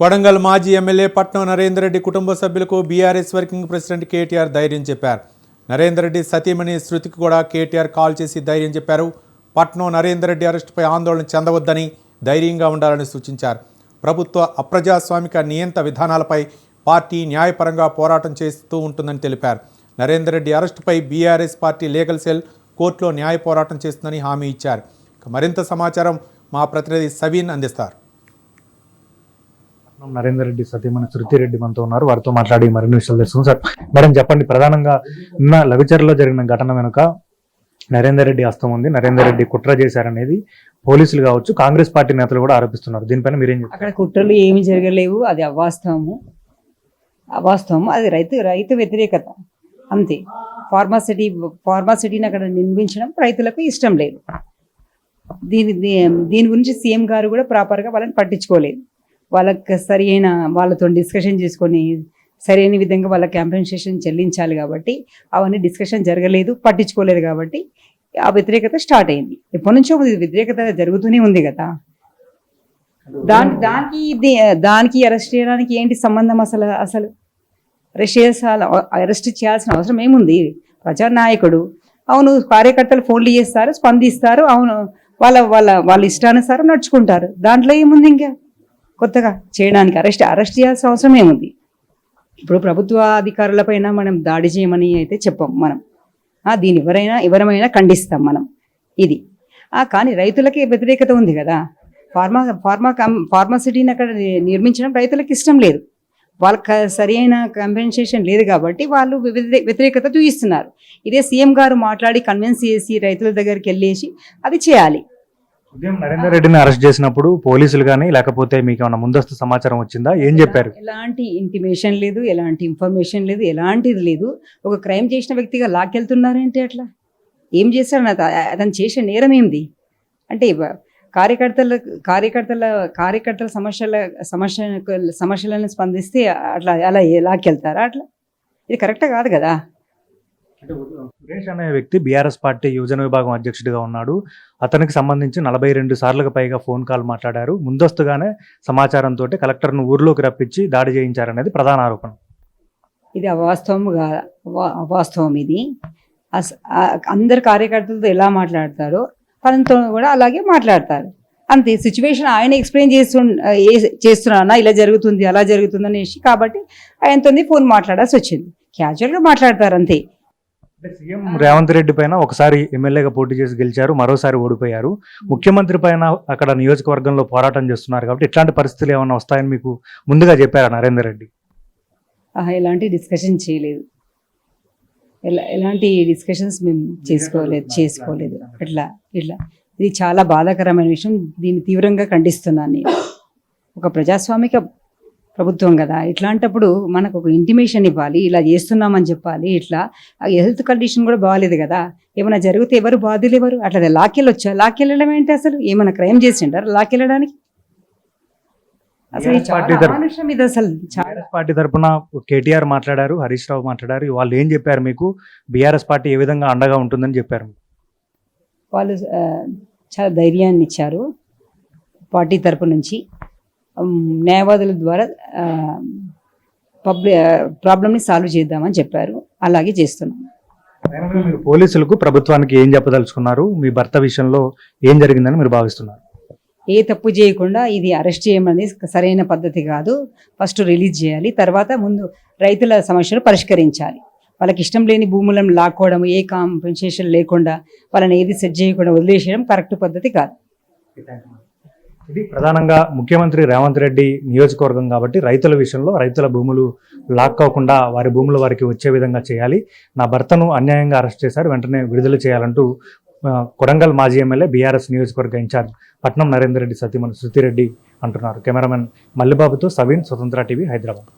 కొడంగల్ మాజీ ఎమ్మెల్యే పట్నం నరేందర్ రెడ్డి కుటుంబ సభ్యులకు బీఆర్ఎస్ వర్కింగ్ ప్రెసిడెంట్ కేటీఆర్ ధైర్యం చెప్పారు. నరేందర్ రెడ్డి సతీమణి శృతికి కూడా కేటీఆర్ కాల్ చేసి ధైర్యం చెప్పారు. పట్నం నరేందర్ రెడ్డి అరెస్టుపై ఆందోళన చెందవద్దని ధైర్యంగా ఉండాలని సూచించారు. ప్రభుత్వ అప్రజాస్వామిక నియంత విధానాలపై పార్టీ న్యాయపరంగా పోరాటం చేస్తూ ఉంటుందని తెలిపారు. నరేందర్ రెడ్డి అరెస్టుపై బీఆర్ఎస్ పార్టీ లీగల్ సెల్ కోర్టులో న్యాయ పోరాటం చేస్తుందని హామీ ఇచ్చారు. మరింత సమాచారం మా ప్రతినిధి సవీన్ అందిస్తారు. నరేందర్ రెడ్డి సతీమణి శృతి రెడ్డి మనతో ఉన్నారు. వారితో మాట్లాడి మరిన్ని విషయాలు తెలుసుకుందాం. సార్ మేడం చెప్పండి ప్రధానంగా నిన్న లవిచర్లో జరిగిన ఘటన వెనుక నరేందర్ రెడ్డి హస్తం ఉంది. నరేందర్ రెడ్డి కుట్ర చేశారనేది పోలీసులు కావచ్చు కాంగ్రెస్ పార్టీ నేతలు కూడా ఆరోపిస్తున్నారు. దీనిపైన మీరేం అక్కడ కుట్రలు ఏమి జరగలేవు. అది అవాస్తవము. అవాస్తవము. అది రైతు రైతు వ్యతిరేకత. అంతే. ఫార్మాసిటీ ఫార్మాసిటీని అక్కడ నిర్మించడం రైతులకు ఇష్టం లేదు. దీని దీ- దీని గురించి సీఎం గారు కూడా ప్రాపర్గా వాళ్ళని పట్టించుకోలేదు. వాళ్ళకి సరి అయిన వాళ్ళతో డిస్కషన్ చేసుకొని సరైన విధంగా వాళ్ళ కాంపెన్సేషన్ చెల్లించాలి కాబట్టి అవన్నీ డిస్కషన్ జరగలేదు పట్టించుకోలేదు కాబట్టి ఆ వ్యతిరేకత స్టార్ట్ అయింది. ఎప్పటి నుంచో వ్యతిరేకత జరుగుతూనే ఉంది కదా. దానికి దానికి దానికి అరెస్ట్ చేయడానికి ఏంటి సంబంధం అసలు అసలు? అరెస్ట్ చేయాల్సిన అరెస్ట్ చేయాల్సిన అవసరం ఏముంది? ప్రజానాయకుడు అవును కార్యకర్తలు ఫోన్లు చేస్తారు స్పందిస్తారు అవును వాళ్ళ వాళ్ళ వాళ్ళ ఇష్టానుసారం నడుచుకుంటారు. దాంట్లో ఏముంది ఇంకా? కొత్తగా చేయడానికి అరెస్ట్ అరెస్ట్ చేయాల్సిన అవసరం ఏముంది? ఇప్పుడు ప్రభుత్వ అధికారులపైన మనం దాడి చేయమని అయితే చెప్పం మనం. దీని ఎవరైనా ఎవరమైనా ఖండిస్తాం మనం. ఇది. కానీ రైతులకి వ్యతిరేకత ఉంది కదా. ఫార్మా ఫార్మా కం ఫార్మాసిటీని అక్కడ నిర్మించడం రైతులకు ఇష్టం లేదు. వాళ్ళకి సరైన సరి అయిన కంపెన్సేషన్ లేదు కాబట్టి వాళ్ళు వ్యతిరేకత చూపిస్తున్నారు ఇదే సీఎం గారు మాట్లాడి కన్విన్స్ చేసి రైతుల దగ్గరికి వెళ్ళేసి అది చేయాలి. ఉదయం నరేందర్ రెడ్డిని అరెస్ట్ చేసినప్పుడు పోలీసులు కానీ లేకపోతే మీకు ఏమైనా ముందస్తు సమాచారం వచ్చిందా? ఏం చెప్పారు? ఎలాంటి ఇంటిమేషన్ లేదు ఎలాంటి ఇన్ఫర్మేషన్ లేదు ఎలాంటిది లేదు. ఒక క్రైమ్ చేసిన వ్యక్తిగా లాక్కెళ్తున్నారేంటి అట్లా? ఏం చేశాడు? అత- అతను చేసే నేరం ఏంది? అంటే కార్యకర్తల కార్యకర్తల కార్యకర్తల సమస్యల సమస్య సమస్యలను స్పందిస్తే అట్లా అలా లాక్కెళ్తారా అట్లా? ఇది కరెక్ట్ కాదు కదా? అంటే సురేష్ అనే వ్యక్తి బీఆర్ఎస్ పార్టీ యువజన విభాగం అధ్యక్షుడిగా ఉన్నాడు. అతనికి సంబంధించి నలభై రెండు సార్లకు పైగా ఫోన్ కాల్ మాట్లాడారు. ముందస్తుగానే సమాచారంతో కలెక్టర్ను ఊర్లోకి రప్పించి దాడి చేయించారనేది ప్రధాన ఆరోపణ. ఇది అవాస్తవం కా- అవా- అవాస్తవం ఇది. అందరు కార్యకర్తలతో ఎలా మాట్లాడతారో తనతో కూడా అలాగే మాట్లాడతారు. అంతే సిచ్యువేషన్ ఆయన ఎక్స్ప్లెయిన్ చేస్తు చేస్తున్నానా ఇలా జరుగుతుంది అలా జరుగుతుంది అనేసి కాబట్టి ఆయనతో ఫోన్ మాట్లాడాల్సి వచ్చింది. క్యాజువల్గా మాట్లాడతారు అంతే. సీఎం రేవంత్ రెడ్డి పైన ఒకసారి ఎమ్మెల్యేగా పోటీ చేసి గెలిచారు మరోసారి ఓడిపోయారు. ముఖ్యమంత్రి పైన అక్కడ నియోజకవర్గంలో పోరాటం చేస్తున్నారు కాబట్టి ఇట్లాంటి పరిస్థితులు ఏమైనా వస్తాయని మీకు ముందుగా చెప్పారా నరేందర్ రెడ్డి? ఎలాంటి డిస్కషన్ చేయలేదు. ఎలా ఎలాంటి డిస్కషన్స్ మేము చేసుకోలేదు చేసుకోలేదు. ఇట్లా ఇట్లా. ఇది చాలా బాధాకరమైన విషయం. దీన్ని తీవ్రంగా ఖండిస్తున్నాను నేను. ఒక ప్రజాస్వామిక ప్రభుత్వం కదా. ఇట్లాంటప్పుడు మనకు ఒక ఇంటిమేషన్ ఇవ్వాలి ఇలా చేస్తున్నామని చెప్పాలి ఇట్లా. హెల్త్ కండిషన్ కూడా బాగాలేదు కదా. ఏమైనా జరిగితే ఎవరు బాధ్యులు ఎవరు? అట్లా లాక్కెళ్ళొచ్చా లాక్కెళ్ళడం ఏంటి అసలు? ఏమైనా క్రైమ్ చేసిండారు లాక్కెళ్ళడానికి పార్టీ తరపున కేటీఆర్ మాట్లాడారు హరీష్ రావు మాట్లాడారు. వాళ్ళు ఏం చెప్పారు మీకు? బీఆర్ఎస్ పార్టీ ఏ విధంగా అండగా ఉంటుందని చెప్పారు? వాళ్ళు చాలా ధైర్యాన్ని ఇచ్చారు పార్టీ తరపు నుంచి. న్యాయవాదుల ద్వారా పబ్లిక్ ప్రాబ్లమ్ని సాల్వ్ చేద్దామని చెప్పారు. అలాగే చేస్తున్నాం. మీరు పోలీసులకు ప్రభుత్వానికి ఏం చెప్పదలుచుకున్నారు? మీ భర్త విషయంలో ఏం జరిగిందని మీరు భావిస్తున్నారు? ఏ తప్పు చేయకుండా ఇది అరెస్ట్ చేయమని సరైన పద్ధతి కాదు. ఫస్ట్ రిలీజ్ చేయాలి. తర్వాత ముందు రైతుల సమస్యలు పరిష్కరించాలి. వాళ్ళకి ఇష్టం లేని భూములను లాక్కోవడం ఏ కాంపెన్సేషన్ లేకుండా వాళ్ళని ఏది సెట్ చేయకుండా వదిలేసేయడం కరెక్ట్ పద్ధతి కాదు. ఇది ప్రధానంగా ముఖ్యమంత్రి రేవంత్ రెడ్డి నియోజకవర్గం కాబట్టి రైతుల విషయంలో రైతుల భూములు లాక్కోకుండా వారి భూములు వారికి వచ్చే విధంగా చేయాలి. నా భర్తను అన్యాయంగా అరెస్ట్ చేశారు. వెంటనే విడుదల చేయాలంటూ కొడంగల్ మాజీ ఎమ్మెల్యే బీఆర్ఎస్ నియోజకవర్గ ఇన్ఛార్జ్ పట్నం నరేందర్ రెడ్డి సతీమణి శృతిరెడ్డి అంటున్నారు. కెమెరామెన్ మల్లిబాబుతో సవీన్ స్వతంత్ర టీవీ హైదరాబాద్.